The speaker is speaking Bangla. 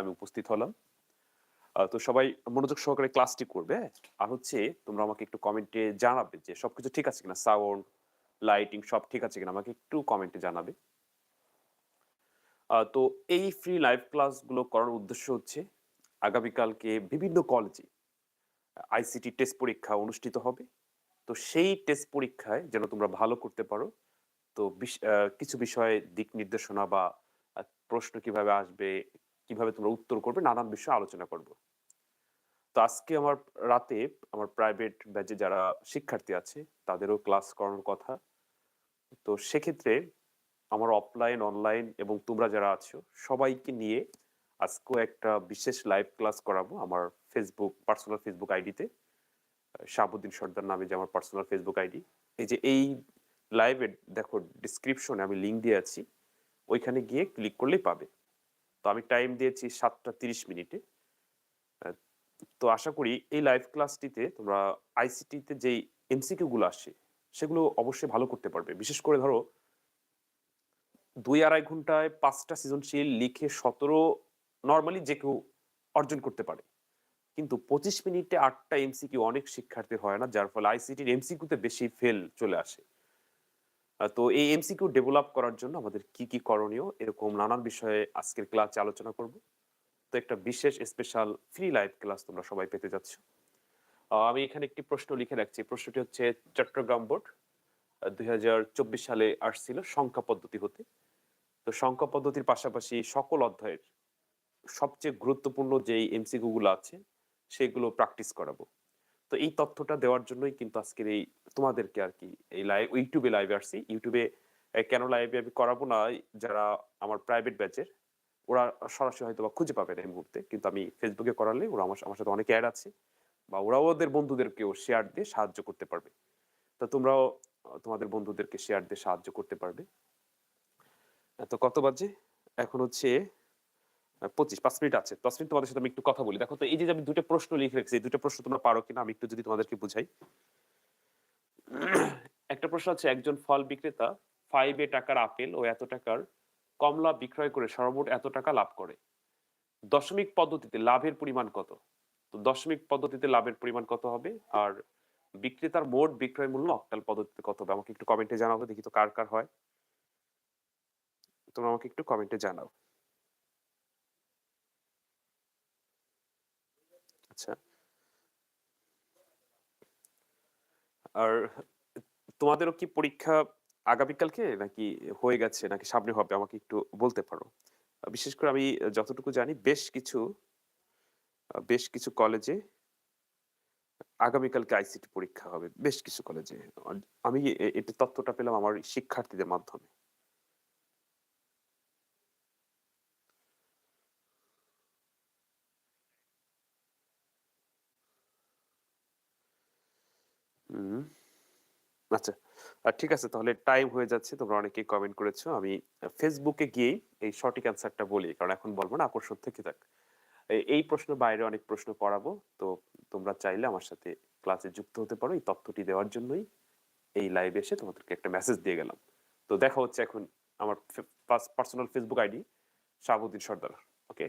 আমি উপস্থিত হলাম। তো সবাই মনোযোগ সহকারে ক্লাসটি করবে? আর হচ্ছে তোমরা আমাকে একটু কমেন্টে জানাবে যে সবকিছু ঠিক আছে কিনা? সাউন্ড লাইটিং সব ঠিক আছে কিনা? আমাকে একটু কমেন্টে জানাবে। তো এই ফ্রি লাইভ ক্লাসগুলো করার উদ্দেশ্য হচ্ছে আগামীকালকে বিভিন্ন কলেজে আইসিটি টেস্ট পরীক্ষা অনুষ্ঠিত হবে। তো সেই টেস্ট পরীক্ষায় যেন তোমরা ভালো করতে পারো। তো কিছু বিষয়ে দিক নির্দেশনা বা প্রশ্ন কীভাবে আসবে কীভাবে তোমরা উত্তর করবে, নানান বিষয়ে আলোচনা করব। তো আজকে আমার রাতে আমার প্রাইভেট ব্যাচে যারা শিক্ষার্থী আছে, তাদেরও ক্লাস করানোর কথা। তো সেক্ষেত্রে আমার অফলাইন অনলাইন এবং তোমরা যারা আছো, সবাইকে নিয়ে আজকেও একটা বিশেষ লাইভ ক্লাস করাবো আমার ফেসবুক পার্সোনাল ফেসবুক আইডিতে শাহাবুদ্দিন সর্দার নামে যে আমার পার্সোনাল ফেসবুক আইডি এই যে এই লাইভে দেখো ডিসক্রিপশনে আমি লিঙ্ক দিয়ে আছি, ওইখানে গিয়ে ক্লিক করলেই পাবে। তো আমি টাইম দিয়েছি সাতটা তিরিশ মিনিটে। তো আশা করি এই লাইভ ক্লাসটিতে তোমরা আইসিটিতে যেই এমসিকিউগুলো আসে, সেগুলো অবশ্যই ভালো করতে পারবে। বিশেষ করে ধরো, দুই আড়াই ঘন্টায় পাঁচটা সৃজনশীল লিখে সতেরো নর্মালি যে কেউ অর্জন করতে পারে। কিন্তু পঁচিশ মিনিটে আটটা এমসিকিউ অনেক শিক্ষার্থী হয় না, যার ফলে আইসিটির এমসিকিউতে বেশি ফেল চলে আসে। তো এই এমসিকিউ ডেভেলপ করার জন্য আমাদের কি কি করণীয়? এরকম নানান বিষয়ে আজকের ক্লাসে আলোচনা করব। তো একটা বিশেষ স্পেশাল ফ্রি লাইভ ক্লাস তোমরা সবাই পেতে যাচ্ছ। আমি এখানে একটি প্রশ্ন লিখে রাখছি। প্রশ্নটি হচ্ছে, চট্টগ্রাম বোর্ড দুই হাজার চব্বিশ সালে আসছিল সংখ্যা পদ্ধতি হতে। তো সংখ্যা পদ্ধতির পাশাপাশি সকল অধ্যায়ের সবচেয়ে গুরুত্বপূর্ণ যেই এমসিকিউ গুলো আছে, সেগুলো প্র্যাকটিস করাবো। তো এই তথ্যটা দেওয়ার জন্যই কিন্তু আজকের এই তোমাদেরকে আর কি এই লাইভ ইউটিউবে লাইভে আসছি। ইউটিউবে কেন লাইভে আমি করাবো না, যারা আমার প্রাইভেট ব্যাচের ওরা সরাসরি হয়তো বা খুঁজে পাবে না এই মুহূর্তে। কিন্তু আমি ফেসবুকে করালে ওরা আমার আমার সাথে অনেক অ্যাড আছে বা ওরাও ওদের বন্ধুদেরকেও শেয়ার দিয়ে সাহায্য করতে পারবে। তো তোমরাও, তোমাদের বন্ধুদেরকে শেয়ার দিয়ে সাহায্য করতে পারবে। তো কত বাজে? এখন হচ্ছে পঁচিশ, পাঁচ মিনিট আছে। দশ মিনিট তোমাদের সাথে আমি একটু কথা বলি। দেখো তো, এই যে আমি দুটো প্রশ্ন লিখে রেখেছি, এই দুটো প্রশ্ন তোমরা পারো কিনা আমি একটু যদি তোমাদেরকে বুঝাই। একটা প্রশ্ন আছে, একজন ফল বিক্রেতা ফাইভ এ টাকার আপেল ও এত টাকার কমলা বিক্রয় করে সর্বমোট এত টাকা লাভ করে। দশমিক পদ্ধতিতে লাভের পরিমাণ কত? তো দশমিক পদ্ধতিতে লাভের পরিমাণ কত হবে? আর বিক্রেতার মোট বিক্রয় মূল্য অক্টাল পদ্ধতিতে কত হবে? আমাকে একটু কমেন্টে জানাব দেখি তো কার কার হয়। তোমরা আমাকে একটু কমেন্টে জানাও। আচ্ছা আর তোমাদেরও কি পরীক্ষা আগামীকালকে নাকি হয়ে গেছে নাকি সামনে হবে আমাকে একটু বলতে পারো বিশেষ করে আমি যতটুকু জানি বেশ কিছু বেশ কিছু কলেজে আগামীকালকে আইসিটি পরীক্ষা হবে বেশ কিছু কলেজে আমি এটা তথ্যটা পেলাম আমার শিক্ষার্থীদের মাধ্যমে আচ্ছা। আর ঠিক আছে, তাহলে টাইম হয়ে যাচ্ছে, তোমরা অনেকেই কমেন্ট করেছ। আমি ফেসবুকে গিয়েই এই সঠিক অ্যান্সারটা বলি, কারণ এখন বলব না, আকর্ষণ থেকে থাক। এই প্রশ্ন বাইরে অনেক প্রশ্ন করাবো, তো তোমরা চাইলে আমার সাথে ক্লাসে যুক্ত হতে পারো, এই তথ্যটি দেওয়ার জন্যই। এই লাইভে এসে তোমাদেরকে একটা মেসেজ দিয়ে গেলাম। তো দেখা হচ্ছে এখন আমার personal Facebook ID Shahabuddin Sardar okay